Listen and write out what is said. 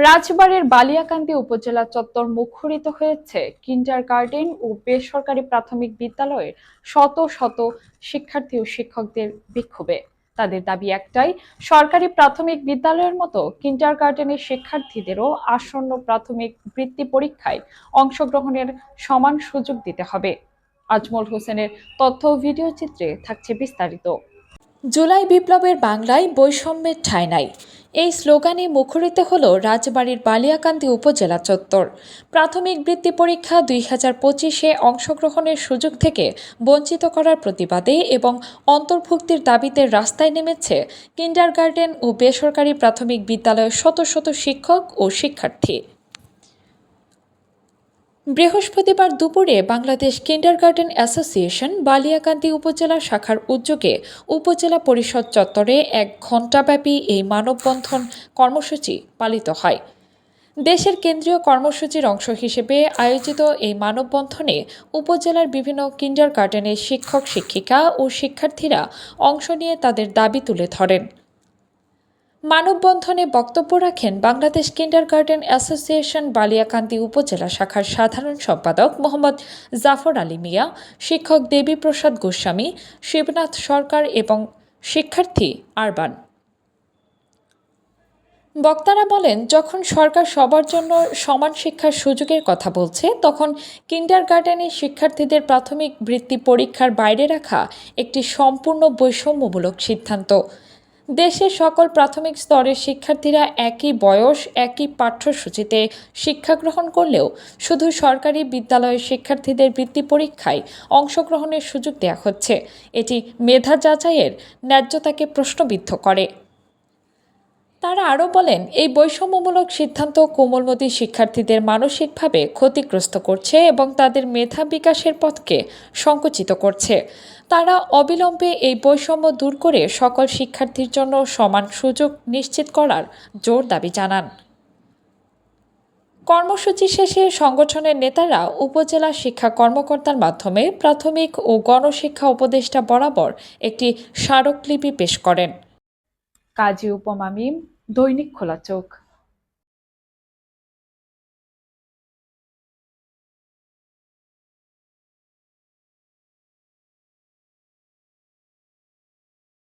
রাজবাড়ীর বালিয়াকান্দি উপজেলা চত্বর মুখরিত হয়েছে কিন্ডার গার্ডেন ও বেসরকারি প্রাথমিক বিদ্যালয়ের শত শত শিক্ষার্থী ও শিক্ষকদের বিক্ষোভে। তাদের দাবি একটাই, সরকারি প্রাথমিক বিদ্যালয়ের মতো কিন্ডার গার্ডেনের শিক্ষার্থীদেরও আসন্ন প্রাথমিক বৃত্তি পরীক্ষায় অংশগ্রহণের সমান সুযোগ দিতে হবে। আজমল হোসেনের তথ্য ভিডিও চিত্রে থাকছে বিস্তারিত। জুলাই বিপ্লবের বাংলায় বৈষম্যের ঠাঁই নাই। এই স্লোগানে মুখরিত হল রাজবাড়ির বালিয়াকান্দি উপজেলা চত্বর। প্রাথমিক বৃত্তি পরীক্ষা দুই হাজার পঁচিশে অংশগ্রহণের সুযোগ থেকে বঞ্চিত করার প্রতিবাদে এবং অন্তর্ভুক্তির দাবিতে রাস্তায় নেমেছে কিন্ডারগার্টেন ও বেসরকারি প্রাথমিক বিদ্যালয়ের শত শত শিক্ষক ও শিক্ষার্থী। বৃহস্পতিবার দুপুরে বাংলাদেশ কিন্ডারগার্টেন অ্যাসোসিয়েশন বালিয়াকান্দি উপজেলা শাখার উদ্যোগে উপজেলা পরিষদ চত্বরে এক ঘণ্টাব্যাপী এই মানববন্ধন কর্মসূচি পালিত হয়। দেশের কেন্দ্রীয় কর্মসূচির অংশ হিসেবে আয়োজিত এই মানববন্ধনে উপজেলার বিভিন্ন কিন্ডারগার্টেনের শিক্ষক শিক্ষিকা ও শিক্ষার্থীরা অংশ নিয়ে তাদের দাবি তুলে ধরেন। মানববন্ধনে বক্তব্য রাখেন বাংলাদেশ কিন্ডারগার্টেন অ্যাসোসিয়েশন বালিয়াকান্দি উপজেলা শাখার সাধারণ সম্পাদক মোহাম্মদ জাফর আলী মিয়া, শিক্ষক দেবীপ্রসাদ গোস্বামী, শিবনাথ সরকার এবং শিক্ষার্থী আরবান। বক্তারা বলেন, যখন সরকার সবার জন্য সমান শিক্ষার সুযোগের কথা বলছে, তখন কিন্ডার গার্ডেনের শিক্ষার্থীদের প্রাথমিক বৃত্তি পরীক্ষার বাইরে রাখা একটি সম্পূর্ণ বৈষম্যমূলক সিদ্ধান্ত। দেশের সকল প্রাথমিক স্তরের শিক্ষার্থীরা একই বয়স, একই পাঠ্যসূচিতে শিক্ষা গ্রহণ করলেও শুধু সরকারি বিদ্যালয়ের শিক্ষার্থীদের বৃত্তি পরীক্ষায় অংশগ্রহণের সুযোগ দেওয়া হচ্ছে। এটি মেধা যাচাইয়ের ন্যায্যতাকে প্রশ্নবিদ্ধ করে। তারা আরও বলেন, এই বৈষম্যমূলক সিদ্ধান্ত কোমলমতি শিক্ষার্থীদের মানসিকভাবে ক্ষতিগ্রস্ত করছে এবং তাদের মেধা বিকাশের পথকে সংকুচিত করছে। তারা অবিলম্বে এই বৈষম্য দূর করে সকল শিক্ষার্থীর জন্য সমান সুযোগ নিশ্চিত করার জোর দাবি জানান। কর্মসূচি শেষে সংগঠনের নেতারা উপজেলা শিক্ষা কর্মকর্তার মাধ্যমে প্রাথমিক ও গণশিক্ষা উপদেষ্টা বরাবর একটি স্মারকলিপি পেশ করেন। কাজী উপমামিম দৈনিক খোলা চোখ।